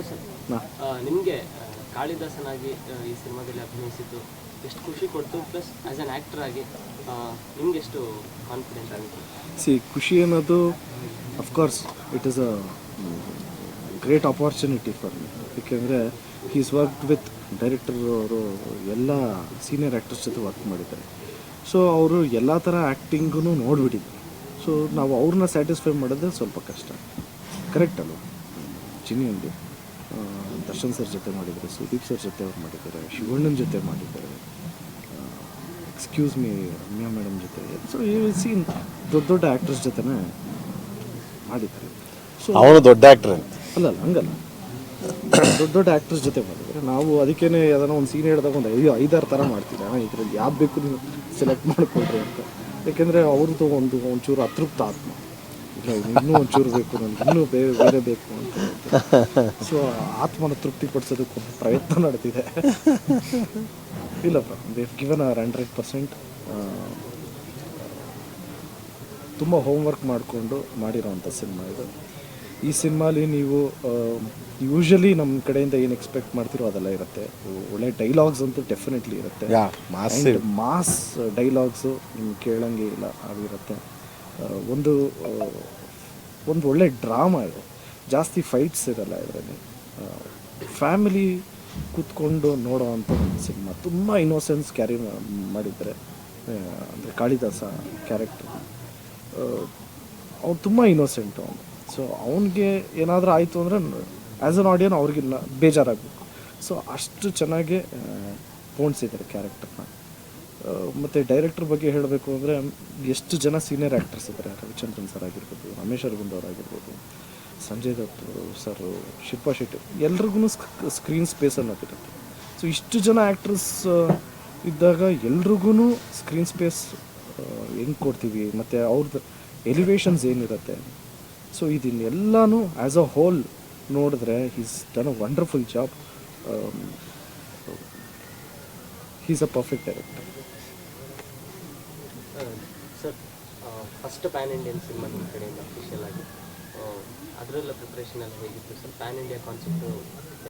Raghu sir. ನಾ. ನಿಮಗೆ ಕಾಳಿದಾಸನಾಗಿ ಈ ಸಿನಿಮಾದಲ್ಲಿ ಅಭಿನಯಿಸಿದ್ದು ಎಷ್ಟು ಖುಷಿ ಕೊಡ್ತು ಪ್ಲಸ್ ಆ್ಯಸ್ ಆನ್ ಆ್ಯಕ್ಟರ್ ಆಗಿ ನಿಮ್ಗೆ ಎಷ್ಟು ಕಾನ್ಫಿಡೆಂಟ್ ಆಗುತ್ತೆ? ಸಿ ಖುಷಿ ಅನ್ನೋದು of course it is a great opportunity for me ಏಕೆಂದರೆ ಈಸ್ ವರ್ಕ್ ವಿತ್ ಡೈರೆಕ್ಟರ್ ಅವರು ಎಲ್ಲ ಸೀನಿಯರ್ ಆ್ಯಕ್ಟರ್ಸ್ ಜೊತೆ ವರ್ಕ್ ಮಾಡಿದ್ದಾರೆ. ಸೊ ಅವರು ಎಲ್ಲ ಥರ ಆ್ಯಕ್ಟಿಂಗೂ ನೋಡಿಬಿಟ್ಟಿದ್ರು ಸೊ ನಾವು ಅವ್ರನ್ನ ಸ್ಯಾಟಿಸ್ಫೈ ಮಾಡೋದೇ ಸ್ವಲ್ಪ ಕಷ್ಟ. ಕರೆಕ್ಟ್ ಚಿನ್ನಿ ಚಿನಿಯಲ್ಲಿ ದರ್ಶನ್ ಸರ್ ಜೊತೆ ಮಾಡಿದ್ದಾರೆ ಸುದೀಪ್ ಸರ್ ಜೊತೆ ಅವ್ರು ಮಾಡಿದ್ದಾರೆ ಶಿವಣ್ಣನ ಜೊತೆ ಮಾಡಿದ್ದಾರೆ ಎಕ್ಸ್ಕ್ಯೂಸ್ ಮೀ ರಮ್ಯಾ ಮೇಡಮ್ ಜೊತೆ. ಸೊ ಈ ಸೀನ್ ದೊಡ್ಡ ದೊಡ್ಡ ಆ್ಯಕ್ಟ್ರಸ್ ಜೊತೆನೇ ಮಾಡಿದ್ದಾರೆ. ಸೊ ಅವನು ದೊಡ್ಡ ಆ್ಯಕ್ಟ್ರ್ ಅಲ್ಲ ಅಲ್ಲ ಹಂಗಲ್ಲ. ದೊಡ್ಡ ದೊಡ್ಡ ಆ್ಯಕ್ಟ್ರಸ್ ಜೊತೆ ಮಾಡಿದ್ದಾರೆ. ನಾವು ಅದಕ್ಕೇನೆ ಅದನ್ನು ಒಂದು ಸೀನ್ ಹೇಳಿದಾಗ ಒಂದು ಐದು ಐದಾರು ಥರ ಮಾಡ್ತೀವಿ ಹಾಂ ಇದರಲ್ಲಿ. ಯಾವ್ದು ಬೇಕು ನೀವು ಸೆಲೆಕ್ಟ್ ಮಾಡ್ಕೊಳ್ರಿ ಅಂತ. ಯಾಕೆಂದರೆ ಅವ್ರದ್ದು ಒಂದು ಒಂಚೂರು ಅತೃಪ್ತ ಆತ್ಮ. ಇಲ್ಲ ಇನ್ನೂ ಒಂಚೂರು ಬೇಕು ನನಗೆ ಇನ್ನೂ ಬೇರೆ ಬೇರೆ ಬೇಕು ಅಂತ ಸೊ ಆತ್ಮನ ತೃಪ್ತಿಪಡಿಸೋದಕ್ಕೆ ಒಂದು ಪ್ರಯತ್ನ ನಡೆದಿದೆ. ಇಲ್ಲಪ್ಪ they've given our hundred percent ತುಂಬ ಹೋಮ್ವರ್ಕ್ ಮಾಡಿಕೊಂಡು ಮಾಡಿರೋವಂಥ ಸಿನಿಮಾ ಇದು. ಈ ಸಿನಿಮಾಲಿ ನೀವು ಯೂಶಲಿ ನಮ್ಮ ಕಡೆಯಿಂದ ಏನು ಎಕ್ಸ್ಪೆಕ್ಟ್ ಮಾಡ್ತಿರೋ ಅದೆಲ್ಲ ಇರುತ್ತೆ. ಒಳ್ಳೆ ಡೈಲಾಗ್ಸ್ ಅಂತೂ ಡೆಫಿನೆಟ್ಲಿ ಇರುತ್ತೆ. ಮಾಸ್ ಡೈಲಾಗ್ಸು ನಿಮ್ಗೆ ಕೇಳಂಗೆ ಇಲ್ಲ ಆಗಿರುತ್ತೆ. ಒಂದು ಒಂದು ಒಳ್ಳೆ ಡ್ರಾಮಾ ಇದು. ಜಾಸ್ತಿ ಫೈಟ್ಸ್ ಇರಲ್ಲ ಇದರಲ್ಲಿ. ಫ್ಯಾಮಿಲಿ ಕೂತ್ಕೊಂಡು ನೋಡೋ ಅಂತ ಒಂದು ಸಿನಿಮಾ ತುಂಬ ಇನ್ನೋಸೆನ್ಸ್ ಕ್ಯಾರಿ ಮಾಡಿದ್ದಾರೆ ಅಂದರೆ ಕಾಳಿದಾಸ ಕ್ಯಾರೆಕ್ಟರ್ ಅವ್ನು ತುಂಬ ಇನ್ನೋಸೆಂಟ್ ಅವನು. ಸೊ ಅವನಿಗೆ ಏನಾದರೂ ಆಯಿತು ಅಂದರೆ ಆ್ಯಸ್ ಅನ್ ಆಡಿಯನ್ ಅವ್ರಿಗಿಲ್ಲ ಬೇಜಾರಾಗಬೇಕು. ಸೊ ಅಷ್ಟು ಚೆನ್ನಾಗಿ ಪೋಣಿಸಿದ್ದಾರೆ ಕ್ಯಾರೆಕ್ಟರ್ನ ಮತ್ತು ಡೈರೆಕ್ಟ್ರ್ ಬಗ್ಗೆ ಹೇಳಬೇಕು ಅಂದರೆ ಎಷ್ಟು ಜನ ಸೀನಿಯರ್ ಆ್ಯಕ್ಟರ್ಸ್ ಇದ್ದಾರೆ ರವಿಚಂದ್ರನ್ ಸರ್ ಆಗಿರ್ಬೋದು, ರಮೇಶ್ ಅರವಿಂದ್ ಆಗಿರ್ಬೋದು, ಸಂಜಯ್ ದತ್ ಸರ್ ಶಿಲ್ಪಾ ಶೆಟ್ಟಿ ಎಲ್ರಿಗೂ ಸ್ಕ್ರೀನ್ ಸ್ಪೇಸ್ ಅನ್ನೋದಿರುತ್ತೆ ಸೊ ಇಷ್ಟು ಜನ ಆ್ಯಕ್ಟ್ರಸ್ ಇದ್ದಾಗ ಎಲ್ರಿಗೂ ಸ್ಕ್ರೀನ್ ಸ್ಪೇಸ್ ಹೆಂಗೆ ಕೊಡ್ತೀವಿ? ಮತ್ತು ಅವ್ರದ್ದು ಎಲಿವೇಶನ್ಸ್ ಏನಿರುತ್ತೆ? ಸೊ ಇದನ್ನೆಲ್ಲನೂ ಆ್ಯಸ್ ಅ ಹೋಲ್ ನೋಡಿದ್ರೆ is done a wonderful job is a perfect director sir first pan Indian cinema ನಿಮ್ಮ ಕಡೆಯಿಂದ ಅಫಿಷಿಯಲ್ ಆಗಿ ಅದರಲ್ಲ ಪ್ರಿಪ್ರೇಷನ್ ಎಲ್ಲ ಹೇಗಿತ್ತು ಸರ್? PAN India concept